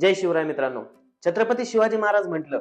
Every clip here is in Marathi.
जय शिवराय मित्रांनो. छत्रपती शिवाजी महाराज म्हटलं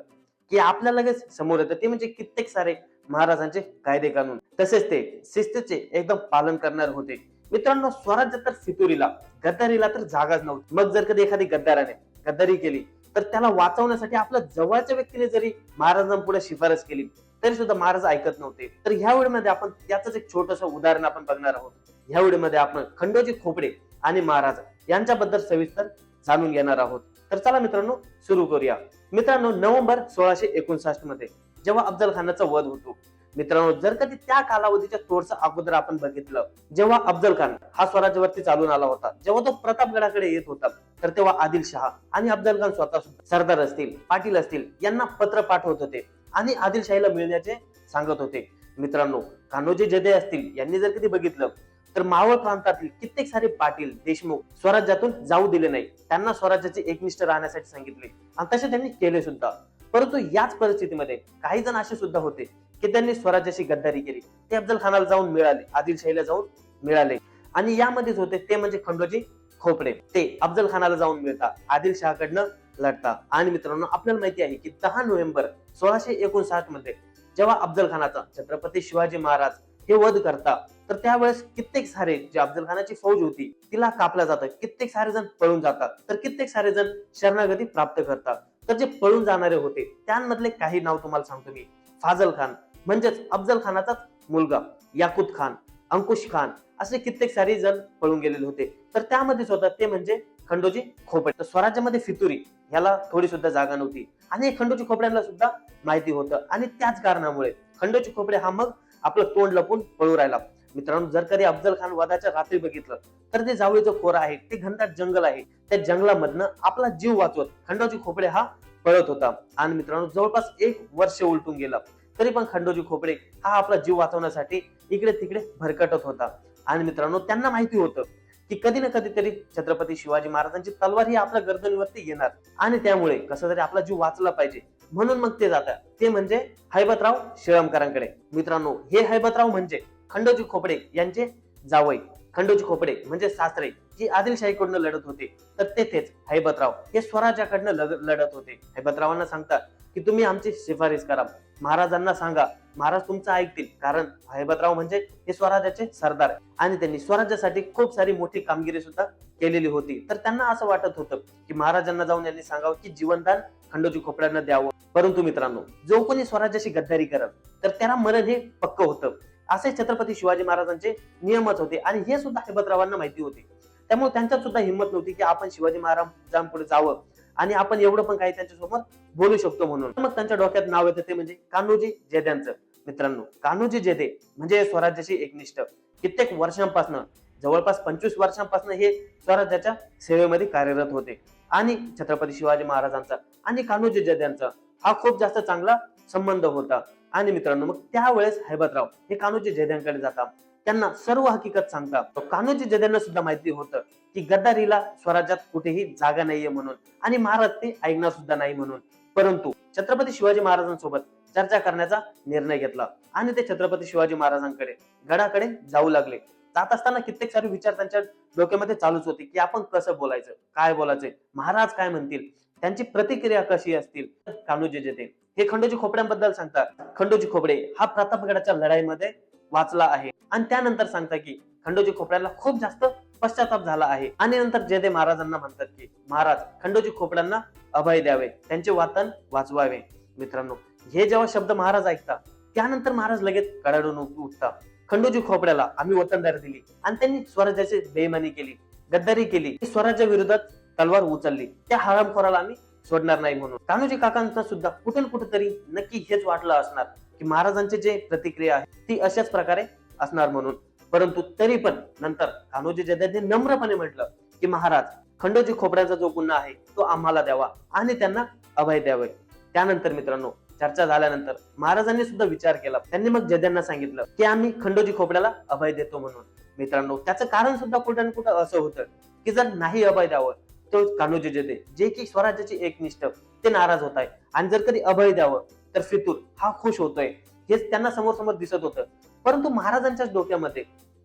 की आपल्या लगेच समोर येतं. ते म्हणजे कित्येक सारे महाराजांचे कायदे कानून. तसेच ते शिस्तीचे एकदम पालन करणार होते. मित्रांनो स्वराज्य तर फितुरीला गद्दारीला तर जागाच नव्हती. मग जर कधी एखादी गद्दाराने गद्दारी केली तर त्याला वाचवण्यासाठी आपल्या जवळच्या व्यक्तीने जरी महाराजांपुढे शिफारस केली तरी सुद्धा महाराज ऐकत नव्हते. तर ह्या व्हिडिओमध्ये आपण त्याच एक छोटस उदाहरण आपण बघणार आहोत. ह्या व्हिडिओमध्ये आपण खंडोजी खोपडे आणि महाराज यांच्याबद्दल सविस्तर जाणून घेणार आहोत. तर चला मित्रांनो सुरू करूया. मित्रांनो नोव्हेंबर सोळाशे एकोणसाठमध्ये जेव्हा अफजल खानाचा वध होतो मित्रांनो जर कधी त्या कालावधीच्या थोडस अगोदर आपण बघितलं जेव्हा अफजल खान हा स्वराज्यवरती चालून आला होता जेव्हा तो प्रतापगडाकडे येत होता तर तेव्हा आदिल शहा आणि अफजल खान स्वतः सरदार असतील पाटील असतील यांना पत्र पाठवत होते आणि आदिलशाहीला मिळण्याचे सांगत होते. मित्रांनो कान्होजी जदे असतील यांनी जर कधी बघितलं तर मावळ प्रांतातील कित्येक सारे पाटील देशमुख स्वराज्यातून जाऊ दिले नाही. त्यांना स्वराज्याचे एकनिष्ठ राहण्यासाठी सांगितले. आणि तसे त्यांनी केले सुद्धा. परंतु याच परिस्थितीमध्ये काही जण असे सुद्धा होते की त्यांनी स्वराज्याची गद्दारी केली. ते अफजल खानाला जाऊन मिळाले. आदिलशाहीला जाऊन मिळाले. आणि यामध्येच होते ते म्हणजे खंडोजी खोपडे. ते अफजल खानाला जाऊन मिळतात आदिलशहाकडनं लढता. आणि मित्रांनो आपल्याला माहिती आहे की दहा नोव्हेंबर सोळाशे एकोणसाठमध्ये जेव्हा अफजल खानाचा छत्रपती शिवाजी महाराज हे वध करता तर त्यावेळेस कित्येक सारे जे अफजल खानाची फौज होती तिला कापला जातं. कित्येक सारे जण पळून जातात. तर कित्येक सारे जण शरणागती प्राप्त करतात. तर जे पळून जाणारे होते त्यांमधले काही नाव तुम्हाला सांगतो मी. फाजल खान म्हणजेच अफजल खानाचाच मुलगा याकूत खान अंकुश खान असे कित्येक सारे जण पळून गेलेले होते. तर त्यामध्येच होता ते म्हणजे खंडोजी खोपडे. तर स्वराज्यामध्ये फितुरी ह्याला थोडी सुद्धा जागा नव्हती. आणि खंडोजी खोपड्यांना सुद्धा माहिती होतं. आणि त्याच कारणामुळे खंडोजी खोपडे हा मग आपलं तोंड लपून पळू राहिला. मित्रांनो जर कधी अफजल खान वधाच्या रात्री बघितलं तर ते जावळीचं खोर आहे ते घनदाट जंगल आहे. त्या जंगलामधनं आपला जीव वाचवत खंडोजी खोपडे हा पळत होता. आणि मित्रांनो जवळपास एक वर्ष उलटून गेला. तरी पण खंडोजी खोपडे हा आपला जीव वाचवण्यासाठी इकडे तिकडे भरकटत होता. आणि मित्रांनो त्यांना माहिती होतं की कधी ना कधीतरी छत्रपती शिवाजी महाराजांची तलवार ही आपल्या गर्दनीवरती येणार. आणि त्यामुळे कसं तरी आपला जीव वाचला पाहिजे. म्हणून मग ते जातात. ते म्हणजे हैबतराव शिळमकरांकडे मित्रांनो हे हैबतराव म्हणजे खंडोजी खोपडे यांचे जावई. खंडोजी खोपडे म्हणजे सासरे जी आदिलशाहीकडनं लढत होते. तर तेथेच हैबतराव हे स्वराज्याकडनं लढत होते. हैबतरावांना सांगतात की तुम्ही आमची शिफारस करा. महाराजांना सांगा. महाराज तुमचं ऐकतील. कारण हैबतराव म्हणजे हे स्वराज्याचे सरदार आणि त्यांनी स्वराज्यासाठी खूप सारी मोठी कामगिरी सुद्धा केलेली होती. तर त्यांना असं वाटत होतं की महाराजांना जाऊन यांनी सांगावं की जीवनदान खंडोजी खोपड्यांना द्यावं. परंतु मित्रांनो जो कोणी स्वराज्याची गद्दारी करत तर त्याला मरण हे पक्क होतं. असे छत्रपती शिवाजी महाराजांचे नियमच होते. आणि हे सुद्धा हेबतरावांना माहिती होते. त्यामुळे त्यांच्यात सुद्धा हिंमत नव्हती की आपण शिवाजी महाराजांपुढे जावं. आणि आपण एवढं पण काही त्यांच्यासोबत बोलू शकतो म्हणून. मग त्यांच्या डोक्यात नाव येतं ते म्हणजे कान्होजी जेद्यांचं. मित्रांनो कान्होजी जेदे म्हणजे स्वराज्याशी एकनिष्ठ. कित्येक वर्षांपासून जवळपास पंचवीस वर्षांपासून हे स्वराज्याच्या सेवेमध्ये कार्यरत होते. आणि छत्रपती शिवाजी महाराजांचा आणि कान्होजी जेद्यांचा हा खूप जास्त चांगला संबंध होता. आणि मित्रांनो मग त्यावेळेस हैबतराव हे कान्होजी जेद्यांकडे जातात. त्यांना सर्व हकीकत सांगतात. कान्होजी जेद्यांना सुद्धा माहिती होतं की गद्दारीला स्वराज्यात कुठेही जागा नाहीये म्हणून. आणि महाराज ते ऐकणार सुद्धा नाही म्हणून. परंतु छत्रपती शिवाजी महाराजांसोबत चर्चा करण्याचा निर्णय घेतला. आणि ते छत्रपती शिवाजी महाराजांकडे गडाकडे जाऊ लागले. जात असताना कित्येक सारे विचार त्यांच्या डोक्यामध्ये चालूच होते की आपण कसं बोलायचं काय बोलायचं? महाराज काय म्हणतील? त्यांची प्रतिक्रिया कशी असतील? कान्होजी जेते हे खंडोजी खोपड्यांबद्दल सांगतात. खंडोजी खोपडे हा प्रतापगडाच्या लढाईमध्ये वाचला आहे. आणि त्यानंतर सांगता की खंडोजी खोपड्याला खूप जास्त पश्चाताप झाला आहे. आणि नंतर जयदेव महाराजांना म्हणतात की महाराज खंडोजी खोपड्यांना अभय द्यावे. त्यांचे वातन वाचवावे. मित्रांनो हे जेव्हा शब्द महाराज ऐकतात त्यानंतर महाराज लगेच कडाडून उठतात. खंडोजी खोपड्याला आम्ही वतनदारी दिली. आणि त्यांनी स्वराज्याची बेमानी केली गद्दारी केली. स्वराज्या विरोधात तलवार उचलली. त्या हरामखोराला आम्ही सोडणार नाही म्हणून. कान्होजी काकांचा सुद्धा कुठे कुठेतरी नक्की हेच वाटलं असणार की महाराजांची जे प्रतिक्रिया आहे ती अशाच प्रकारे असणार म्हणून. परंतु तरी पण नंतर कान्होजी जयदेवने नम्रपणे म्हटलं की महाराज खंडोजी खोपड्याचा जो गुन्हा आहे तो आम्हाला द्यावा आणि त्यांना अभय द्यावे. त्यानंतर मित्रांनो चर्चा झाल्यानंतर महाराजांनी सुद्धा विचार केला. त्यांनी मग जद्यांना सांगितलं की आम्ही खंडोजी खोपड्याला अभय देतो म्हणून. मित्रांनो त्याचं कारण सुद्धा कुठं ना कुठं असं होतं की जर नाही अभय द्यावं तो कान्होजी जेते जे की स्वराज्याची एकनिष्ठ ते नाराज होत आहे आणि जर कधी अभय द्यावं तर फितूर हा खुश होतोय. हेच त्यांना समोर समोर दिसत होतं. परंतु महाराजांच्याच डोक्यामध्ये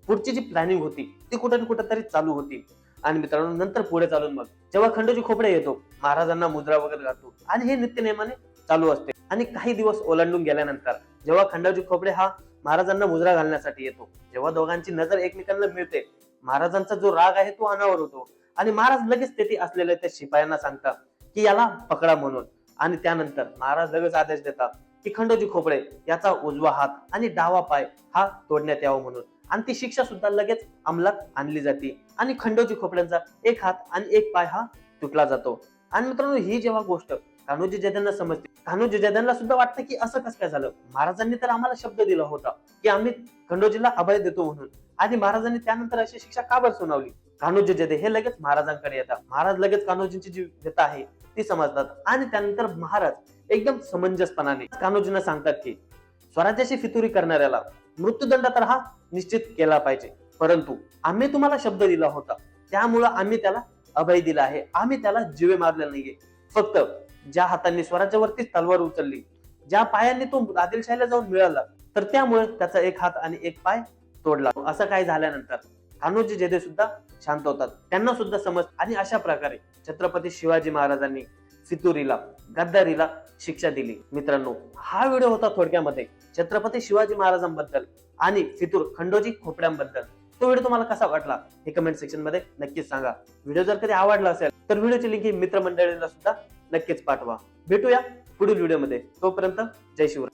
पुढची जी प्लॅनिंग होती ती कुठं ना कुठं तरी चालू होती. आणि मित्रांनो नंतर पुढे चालून मग जेव्हा खंडोजी खोपडे येतो महाराजांना मुद्रा वगैरे घालतो. आणि हे नित्यनेमाने चालू असते. आणि काही दिवस ओलांडून गेल्यानंतर जेव्हा खंडोजी खोपडे हा महाराजांना मुद्रा घालण्यासाठी येतो जेव्हा दोघांची नजर एकमेकांना मिळते महाराजांचा जो राग आहे तो अनावर होतो. आणि महाराज लगेच तेथे असलेल्या त्या शिपायांना सांगतात की याला पकडा म्हणून. आणि त्यानंतर महाराज लगेच आदेश देतात की खंडोजी खोपडे याचा उजवा हात आणि डावा पाय हा तोडण्यात यावा म्हणून. आणि ती शिक्षा सुद्धा लगेच अंमलात आणली जाते. आणि खंडोजी खोपड्यांचा एक हात आणि एक पाय हा तुटला जातो. आणि मित्रांनो ही जेव्हा गोष्ट कान्होजी जैद्यांना समजते कान्होजी जैद्यांना सुद्धा वाटतं की असं कसं काय झालं? महाराजांनी तर आम्हाला शब्द दिला होता की आम्ही खंडोजीला अभय देतो म्हणून. आणि महाराजांनी त्यानंतर अशी शिक्षा का बरं सुनावली? कान्होजी जैदे हे लगेच महाराजांकडे येतात. महाराज लगेच कान्होजींची जी व्यथा आहे ती समजतात. आणि त्यानंतर महाराज एकदम समंजसपणाने कान्होजींना सांगतात की स्वराज्याची फितुरी करणाऱ्याला मृत्यूदंड तर हा निश्चित केला पाहिजे. परंतु आम्ही तुम्हाला शब्द दिला होता. त्यामुळं आम्ही त्याला अभय दिला आहे. आम्ही त्याला जीवे मारले नाहीये. फक्त ज्या हातांनी स्वराज्यावरती तलवार उचलली ज्या पायांनी तो आदिलशाहीला जाऊन मिळाला तर त्यामुळे त्याचा एक हात आणि एक पाय तोडला. असं काय झाल्यानंतर कान्होजी जेदे सुद्धा शांत होतात. त्यांना सुद्धा समज आणि अशा प्रकारे छत्रपती शिवाजी महाराजांनी फितुरीला गद्दारीला शिक्षा दिली. मित्रांनो हा व्हिडिओ होता थोडक्यामध्ये छत्रपती शिवाजी महाराजांबद्दल आणि फितूर खंडोजी खोपड्यांबद्दल. तो व्हिडिओ तुम्हाला कसा वाटला हे कमेंट सेक्शनमध्ये नक्कीच सांगा. व्हिडिओ जर कधी आवडला असेल तर व्हिडिओची लिंक ही मित्रमंडळीला सुद्धा नक्कीच पाठवा. भेटूया पुढील व्हिडिओमध्ये. तोपर्यंत जय शिवराय.